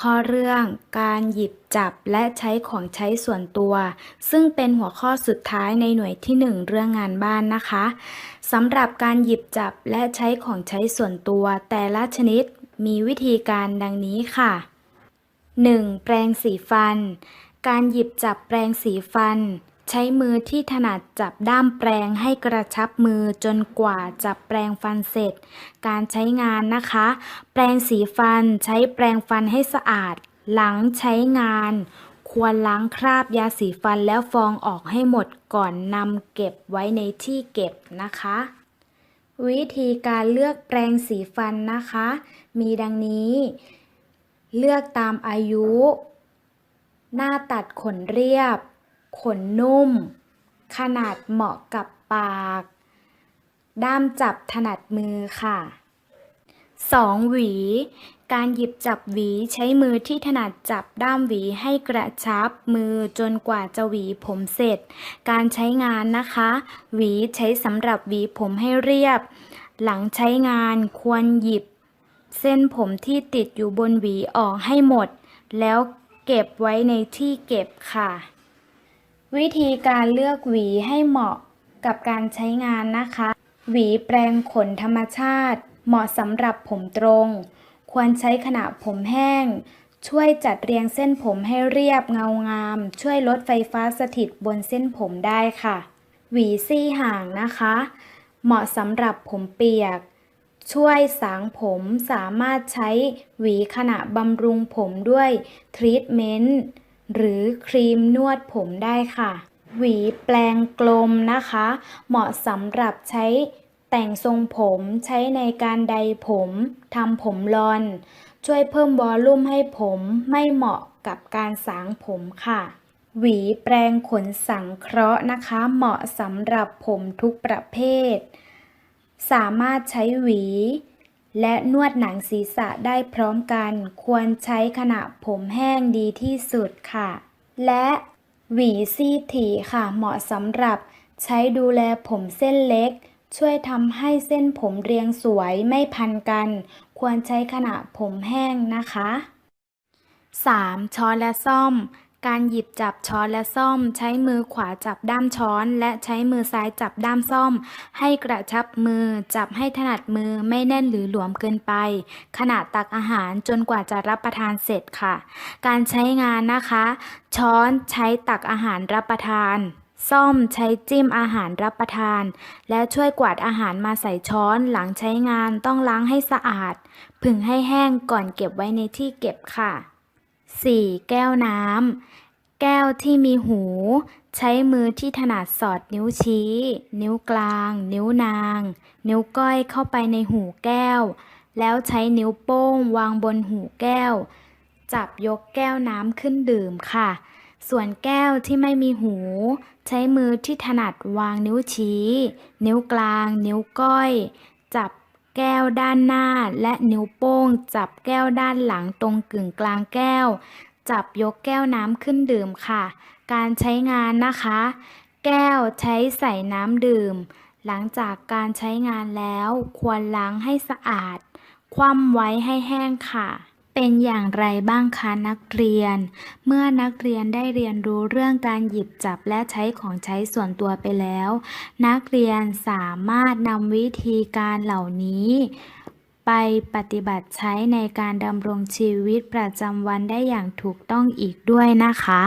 ข้อเรื่องการหยิบจับและใช้ของใช้ส่วนตัว ซึ่งเป็นหัวข้อสุดท้ายในหน่วยที่ 1 เรื่องงานบ้านนะคะสำหรับการหยิบจับและใช้ของใช้ส่วนตัว แต่ละชนิดมีวิธีการดังนี้ค่ะ 1. แปรงสีฟัน การหยิบจับแปรงสีฟัน ใช้มือที่ถนัดจับด้ามแปรงให้กระชับมือจนกว่าจะแปรงฟันเสร็จ การใช้งานนะคะ แปรงสีฟันใช้แปรงฟันให้สะอาด หลังใช้งาน ควรล้างคราบยาสีฟันแล้วฟองออกให้หมดก่อนนำเก็บไว้ในที่เก็บนะคะ วิธีการเลือกแปรงสีฟันนะคะ มีดังนี้ เลือกตามอายุ หน้าตัดขนเรียบ ขนนุ่ม ขนาดเหมาะกับปาก ด้ามจับถนัดมือค่ะ 2. หวี การหยิบจับหวีใช้มือที่ถนัดจับด้ามหวีให้กระชับมือจนกว่าจะหวีผมเสร็จ การใช้งานนะคะ หวีใช้สำหรับหวีผมให้เรียบ หลังใช้งานควรหยิบ เส้นผมที่ติดอยู่บนหวีออกให้หมด แล้วเก็บไว้ในที่เก็บค่ะ วิธีการเลือกหวีให้เหมาะกับการใช้งานนะคะ หวีแปรงขนธรรมชาติ เหมาะสำหรับผมตรง ควรใช้ขณะผมแห้ง ช่วยจัดเรียงเส้นผมให้เรียบเงางาม ช่วยลดไฟฟ้าสถิตบนเส้นผมได้ค่ะ หวีซี่ห่างนะคะ เหมาะสำหรับผมเปียก ช่วยสางผมสามารถใช้หวีขณะบำรุงผมด้วยทรีทเมนต์ หรือครีมนวดผมได้ค่ะ หวีแปลงกลมนะคะ เหมาะสำหรับใช้แต่งทรงผมใช้ในการใดผมทำผมลอน ช่วยเพิ่มวอลลุ่มให้ผมไม่เหมาะกับการสางผมค่ะ หวีแปรงขนสังเคราะห์นะคะ เหมาะสำหรับผมทุกประเภท สามารถใช้หวี และนวดหนังศีรษะได้พร้อมกัน ควรใช้ขณะผมแห้งดีที่สุดค่ะ และหวีซี่ถี่ค่ะ เหมาะสำหรับใช้ดูแลผมเส้นเล็ก ช่วยทำให้เส้นผมเรียงสวยไม่พันกัน ควรใช้ขณะผมแห้งนะคะ 3. ช้อนและซ่อม การหยิบจับช้อนและซ่อม ใช้มือขวาจับด้ามช้อน และใช้มือซ้ายจับด้ามซ่อม ให้กระชับมือ จับให้ถนัดมือไม่แน่นหรือหลวมเกินไป ขณะตักอาหารจนกว่าจะรับประทานเสร็จค่ะ การใช้งานนะคะ ช้อนใช้ตักอาหารรับประทานซ่อมใช้จิ้มอาหารรับประทาน และช่วยกวาดอาหารมาใส่ช้อนหลังใช้งานต้องล้างให้สะอาด ผึ่งให้แห้งก่อนเก็บไว้ในที่เก็บค่ะ 4. แก้วน้ำ แก้วที่มีหู ใช้มือที่ถนัดสอดนิ้วชี้ นิ้วกลาง นิ้วนาง นิ้วก้อยเข้าไปในหูแก้ว แล้วใช้นิ้วโป้งวางบนหูแก้ว จับยกแก้วน้ำขึ้นดื่มค่ะ ส่วนแก้วที่ไม่มีหู ใช้มือที่ถนัดวางนิ้วชี้ นิ้วกลาง นิ้วก้อย จับ แก้วด้านหน้าและนิ้วโป้ง จับแก้วด้านหลังตรงกึ่งกลางแก้ว จับยกแก้วน้ำขึ้นดื่มค่ะ การใช้งานนะคะ แก้วใช้ใส่น้ำดื่ม หลังจากการใช้งานแล้ว ควรล้างให้สะอาด คว่ำไว้ให้แห้งค่ะ เป็นอย่างไรบ้างคะนักเรียน เมื่อนักเรียนได้เรียนรู้เรื่องการหยิบจับและใช้ของใช้ส่วนตัวไปแล้ว นักเรียนสามารถนำวิธีการเหล่านี้ ไปปฏิบัติใช้ในการดำรงชีวิตประจำวันได้อย่างถูกต้องอีกด้วยนะคะ